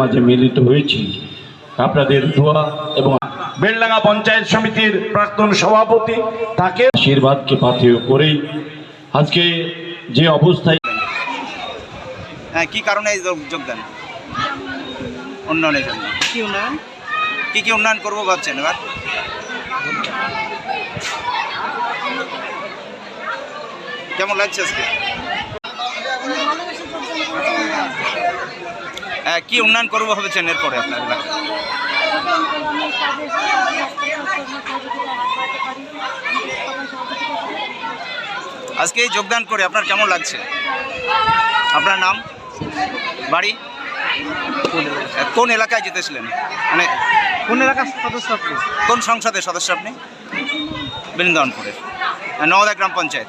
মাঝে মিলিত হয়েছি। আপনাদের দোয়া এবং বেলডাঙ্গা পঞ্চায়েত সমিতির প্রাক্তন সভাপতি তাকে আশীর্বাদকে পাথেয় করেই আজকে যে অবস্থায় হ্যাঁ কি কারণে যোগদান উন্নয়নের জন্য। কি উন্নয়ন? কি কি উন্নয়ন করব ভাবছেন এবার? কেমন লাগছে আজকে হ্যাঁ কি উন্নয়ন করব ভাবছেন এরপরে আপনার এলাকায়? আজকে এই যোগদান করে আপনার কেমন লাগছে? আপনার নাম? বাড়ি? কোন এলাকায় জিতেছিলেন? মানে কোন এলাকার সদস্য আপনি? কোন সংসদের সদস্য আপনি? বৃন্দাবনপুরের। নওদা গ্রাম পঞ্চায়েত।